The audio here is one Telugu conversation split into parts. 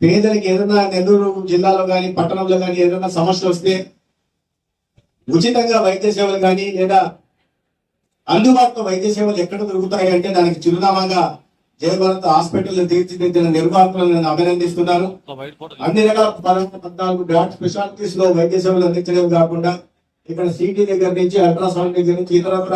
పేదలకు ఏదైనా నెల్లూరు జిల్లాలో కానీ పట్టణంలో కానీ ఏదైనా సమస్యలు వస్తే ఉచితంగా వైద్య సేవలు కానీ లేదా అందుబాటులో వైద్య సేవలు ఎక్కడ దొరుకుతాయి అంటే దానికి చిరునామాగా జయభారత్ హాస్పిటల్ తీర్చిదిద్దిన నిర్వాహకులను నేను అభినందిస్తున్నాను. అన్ని రకాల పద్నాలుగు డాట్ స్పెషాలిటీస్లో వైద్య సేవలు అందించడం కాకుండా ఇక్కడ సిటీ దగ్గర నుంచి అల్ట్రాసౌండ్ దగ్గర నుంచి ఇతరత్ర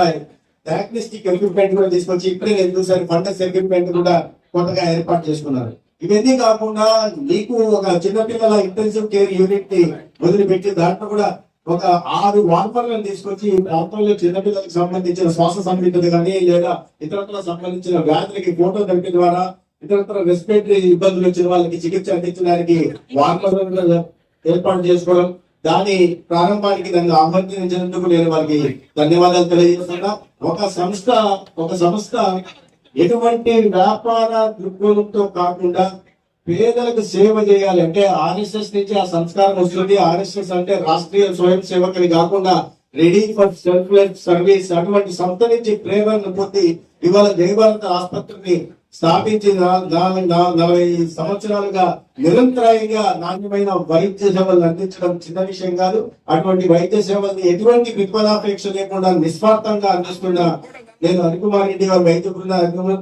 డయాగ్నోస్టిక్ ఎక్విప్మెంట్ కూడా తీసుకొచ్చి ఇప్పుడే నేను చూసాను ఫండస్ ఎక్విప్మెంట్ కూడా కొత్తగా ఏర్పాటు చేసుకున్నారు. ఇవన్నీ కాకుండా మీకు ఒక చిన్నపిల్లల ఇంటెన్సివ్ కేర్ యూనిట్ని వదిలిపెట్టి దాంట్లో కూడా ఒక ఆరు వార్పర్లను తీసుకొచ్చి ఈ ప్రాంతంలో చిన్నపిల్లలకు సంబంధించిన శ్వాస సంబంధిత కానీ లేదా ఇతరత్ర సంబంధించిన వ్యాధులకి ఫోటో థెరపీ ద్వారా ఇతరత్ర రెస్పిరేటరీ ఇబ్బందులు వచ్చిన వాళ్ళకి చికిత్స అందించడానికి వార్పర్లను ఏర్పాటు చేసుకోవడం దాని ప్రారంభానికి దాన్ని ఆహ్వానించినందుకు నేను వారికి ధన్యవాదాలు తెలియజేస్తున్నా. ఒక సంస్థ ఒక సంస్థ ఎటువంటి వ్యాపార దృక్కోణంతో కాకుండా పేదలకు సేవ చేయాలి అంటే ఆర్ఎస్ఎస్ నుంచి ఆ సంస్కారం వస్తుంది. ఆర్ఎస్ఎస్ అంటే రాష్ట్రీయ స్వయం సేవకుని కాకుండా రెడీ ఫర్ సెల్ఫ్ సర్వీస్ అటువంటి సంస్థ నుంచి ప్రేరణను పొంది ఇవాళ జయభారత ఆసుపత్రిని స్థాపించి నలభై సంవత్సరాలుగా నిరంతరాయంగా నాణ్యమైన వైద్య సేవలు అందించడం చిన్న విషయం కాదు. అటువంటి వైద్య సేవల్ని ఎటువంటి విపదాపేక్ష లేకుండా నిస్వార్థంగా అందిస్తున్న నేను హరికుమార్ రెడ్డి గారు వైద్య బృంద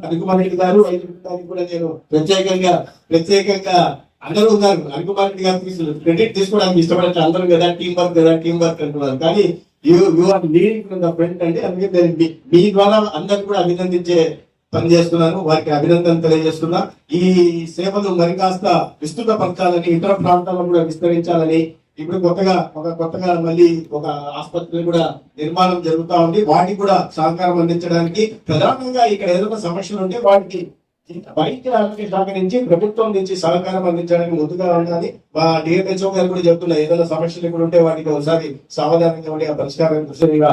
హరికుమార్ రెడ్డి గారు వైద్య బృందానికి కూడా నేను ప్రత్యేకంగా ప్రత్యేకంగా అందరూ ఉన్నారు. హరికుమార్ రెడ్డి గారు క్రెడిట్ తీసుకోవడానికి ఇష్టపడచ్చు అందరూ కదా టీం వర్క్ కదా టీం వర్క్ అంటున్నారు. కానీ you you are leading from the front అంటే అందుకే మీ- ద్వారా అందరికి కూడా అభినందించే పని చేస్తున్నాను. వారికి అభినందన తెలియజేస్తున్నా. ఈ సేవలు మరి కాస్త విస్తృత పరచాలని ఇతర ప్రాంతాల్లో కూడా విస్తరించాలని ఇప్పుడు కొత్తగా ఒక కొత్తగా మళ్ళీ ఒక ఆసుపత్రి కూడా నిర్మాణం జరుగుతూ ఉంది. వాటికి కూడా సహకారం అందించడానికి ప్రధానంగా ఇక్కడ ఏదైనా సమస్యలు ఉంటే వాటికి వైద్య ఆరోగ్య శాఖ నుంచి ప్రభుత్వం నుంచి సహకారం అందించడానికి ముందుగా ఉండాలి. మా డిఎంహెచ్ఓ గారు కూడా చెప్తున్నారు ఏదైనా సమస్యలు ఇక్కడ ఉంటే వాటికి ఒకసారి సావధానంగా ఉండి ఆ పరిష్కారం దృష్టిగా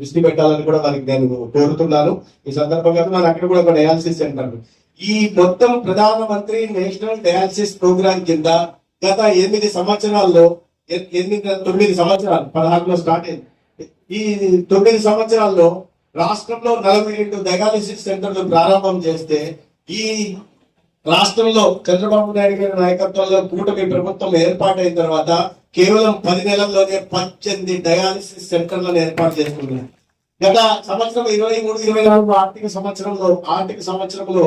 దృష్టి పెట్టాలని కూడా వారికి నేను కోరుతున్నాను. ఈ సందర్భంగా మనం అక్కడ కూడా ఒక డయాలసిస్ సెంటర్ ఈ మొత్తం ప్రధానమంత్రి నేషనల్ డయాలసిస్ ప్రోగ్రామ్ కింద గత ఎనిమిది సంవత్సరాల్లో ఎనిమిది తొమ్మిది సంవత్సరాలు పదహారులో స్టార్ట్ అయింది. ఈ తొమ్మిది సంవత్సరాల్లో రాష్ట్రంలో నలభై రెండు డయాలసిస్ సెంటర్లు ప్రారంభం చేస్తే ఈ రాష్ట్రంలో చంద్రబాబు నాయుడు గారి నాయకత్వంలో కూటమి ప్రభుత్వం ఏర్పాటైన తర్వాత కేవలం పది నెలల్లోనే పద్దెనిమిది డయాలసిస్ సెంటర్లను ఏర్పాటు చేసుకున్నారు. గత సంవత్సరం ఇరవై మూడు ఇరవై నాలుగు ఆర్థిక సంవత్సరంలో ఆర్థిక సంవత్సరంలో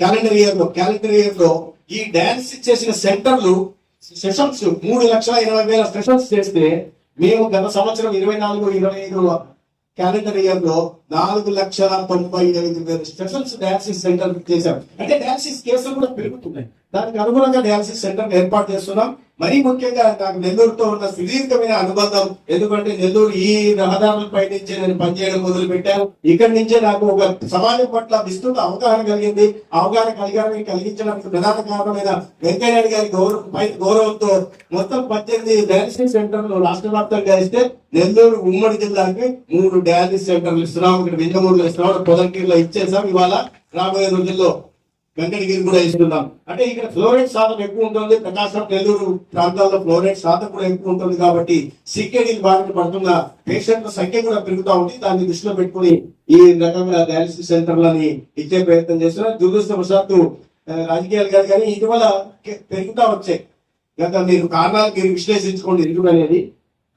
క్యాలెండర్ ఇయర్లో క్యాలెండర్ ఇయర్లో ఈ డయాలసిస్ చేసిన సెంటర్లు సెషన్స్ మూడు లక్షల ఇరవై వేల సెషన్స్ చేస్తే మేము గత సంవత్సరం ఇరవై నాలుగు ఇరవై ఐదు క్యాలెండర్ ఇయర్లో నాలుగు లక్షల తొంభై ఐదు వేల సెషన్స్ డయాలసిస్ సెంటర్ చేశాం. అంటే డయాలసిస్ కేసులు కూడా పెరుగుతున్నాయి. దానికి అనుగుణంగా డయాలసిస్ సెంటర్ ఏర్పాటు చేస్తున్నాం. మరీ ముఖ్యంగా నాకు నెల్లూరుతో ఉన్న సుదీర్ఘమైన అనుబంధం. ఎందుకంటే నెల్లూరు ఈ రహదారులపై నుంచే నేను పనిచేయడం మొదలు పెట్టాను ఇక్కడి నుంచే నాకు ఒక సమాజం పట్ల విస్తృత అవగాహన కలిగింది. అవగాహన కలిగాలని కలిగించడానికి ప్రధాన కారణమైన వెంకయ్యనాయుడు గారి గౌరవ గౌరవంతో మొత్తం పద్దెనిమిది డయాలసిస్ సెంటర్లు రాష్ట్ర వ్యాప్తంగా ఇస్తే నెల్లూరు ఉమ్మడి జిల్లాకి మూడు డయాలసిస్ సెంటర్లు ఇస్తున్నాం. ఇక్కడ వింజమూరులో ఇస్తున్నాం. పొదంకీర్లో ఇచ్చేసాం. ఇవాళ రాబోయే రోజుల్లో వెంకటగిరి కూడా ఇస్తున్నాం. అంటే ఇక్కడ ఫ్లోరైడ్ శాతం ఎక్కువ ఉంటుంది. ప్రకాశం నెల్లూరు ప్రాంతాల్లో ఫ్లోరైడ్ శాతం కూడా ఎక్కువ ఉంటుంది కాబట్టి సిక్కేడీలు బారిన పడుతున్న పేషెంట్ల సంఖ్య కూడా పెరుగుతూ ఉంది. దాన్ని దృష్టిలో పెట్టుకుని ఈ రకంగా డయాలసిస్ సెంటర్లని ఇచ్చే ప్రయత్నం చేస్తున్నారు. దురదృష్టవశాత్తు రాజకీయాలు కాదు కానీ ఇటీవల పెరుగుతూ పెరుగుతా వచ్చాయి. గత మీరు కారణాలు మీరు విశ్లేషించుకోండి. ఎందుకు అనేది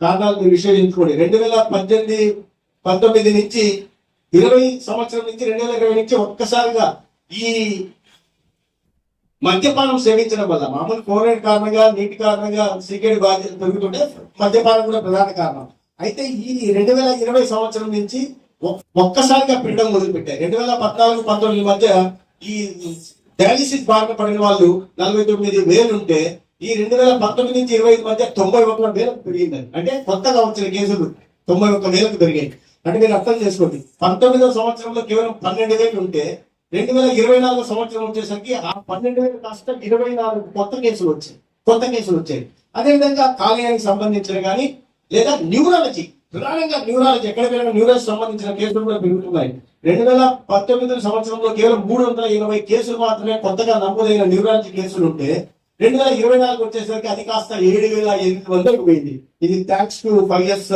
కారణాలు మీరు విశ్లేషించుకోండి. రెండు వేల పద్దెనిమిది పంతొమ్మిది నుంచి ఇరవై సంవత్సరం నుంచి రెండు వేల ఇరవై నుంచి ఒక్కసారిగా ఈ మద్యపానం సేవించడం వల్ల మామూలు ఫ్లోరైడ్ కారణంగా నీటి కారణంగా సిగరెట్ బాధ్యత పెరుగుతుంటే మద్యపానం కూడా ప్రధాన కారణం. అయితే ఈ రెండు వేల ఇరవై సంవత్సరం నుంచి ఒక్కసారిగా పెరగడం మొదలుపెట్టాయి. రెండు వేల పద్నాలుగు పంతొమ్మిది మధ్య ఈ డయాలిసిస్ బారిన పడిన వాళ్ళు నలభై తొమ్మిది వేలు ఉంటే ఈ రెండు వేల పంతొమ్మిది నుంచి ఇరవై ఐదు మధ్య తొంభై ఒక్క వేలకు పెరిగింది అంటే కొత్తగా వచ్చిన కేసులు తొంభై ఒక్క వేలకు పెరిగాయి. అంటే మీరు అర్థం చేసుకోండి. పంతొమ్మిదవ సంవత్సరంలో కేవలం పన్నెండు వేలు ఉంటే రెండు వేల ఇరవై నాలుగు సంవత్సరం వచ్చేసరికి ఆ పన్నెండు వేల కాస్త ఇరవై నాలుగు కొత్త కేసులు వచ్చాయి. కొత్త కేసులు వచ్చాయి. అదేవిధంగా కాలేయానికి సంబంధించిన కానీ లేదా న్యూరాలజీ ప్రధానంగా న్యూరాలజీ ఎక్కడ పెరిగిన న్యూరాలజీ సంబంధించిన కేసులు కూడా పెరుగుతున్నాయి. రెండు వేల పంతొమ్మిది సంవత్సరంలో కేవలం మూడు వందల ఇరవై కేసులు మాత్రమే కొత్తగా నమోదైన న్యూరాలజీ కేసులు ఉంటే రెండు వేల ఇరవై నాలుగు వచ్చేసరికి అది కాస్త ఏడు వేల ఎనిమిది వందలకు పోయింది. ఇది thanks to five years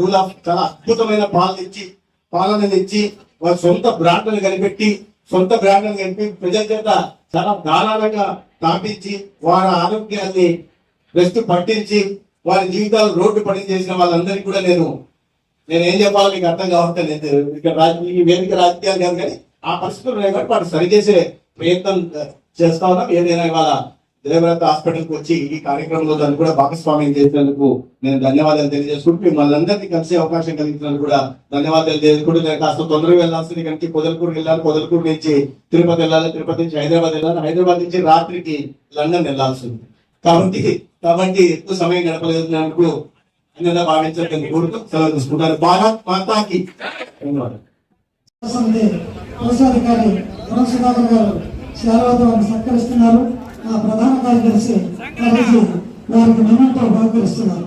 rule of చాలా అద్భుతమైన పాలన ఇచ్చి పాలన ఇచ్చి వారి సొంత బ్రాండ్లను కనిపెట్టి సొంత బ్రాండ్లను కలిపి ప్రజల చేత చాలా ధారాళంగా తాపించి వారి ఆరోగ్యాన్ని రెస్ట్ పట్టించి వారి జీవితాలు రోడ్డు పడి చేసిన వాళ్ళందరికీ కూడా నేను నేను ఏం చెప్పాలో మీకు అర్థం కావట్లేదు ఇక్కడ రాజకీయ ఈ వేదిక రాజకీయాలు కాదు కానీ ఆ పరిస్థితులు ఉన్నాయి కాబట్టి వాడు సరిచేసే ప్రయత్నం చేస్తా ఉన్నాం. ఏదైనా ఇవాళ హాస్పిటల్ హాస్పిటల్కి వచ్చి ఈ కార్యక్రమంలో దాన్ని కూడా భాగస్వామ్యం చేసినందుకు నేను ధన్యవాదాలు తెలియజేసుకుంటూ మిమ్మల్ని అందరినీ కలిసే అవకాశం కలిగించినందుకు కూడా ధన్యవాదాలు తెలియజేసుకుంటూ నేను కాస్త తొందరగా వెళ్ళాల్సింది కనుక పొదలకూరు వెళ్ళాలి. పొదలకూరు నుంచి తిరుపతి వెళ్ళాలి. తిరుపతి నుంచి హైదరాబాద్ వెళ్ళాలి. హైదరాబాద్ నుంచి రాత్రికి లండన్ వెళ్ళాల్సింది. కాబట్టి కాబట్టి ఎక్కువ సమయం గడపలేదు అన్యదా భావించడం కోరుతూ సెలవు తీసుకుంటారు భారత్ మాతాకి. ధన్యవాదాలు. సహకరిస్తున్నారు కార్యదర్శి కలిసి వారికి నిన్నతో బహుకరిస్తున్నారు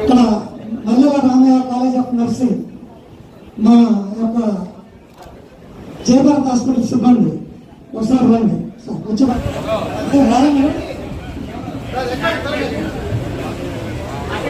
ఇక్కడ Mallela Ramaiah college of nursing మా యొక్క జయభారత్ హాస్పిటల్ సిబ్బంది. ఒకసారి రండి. వచ్చి?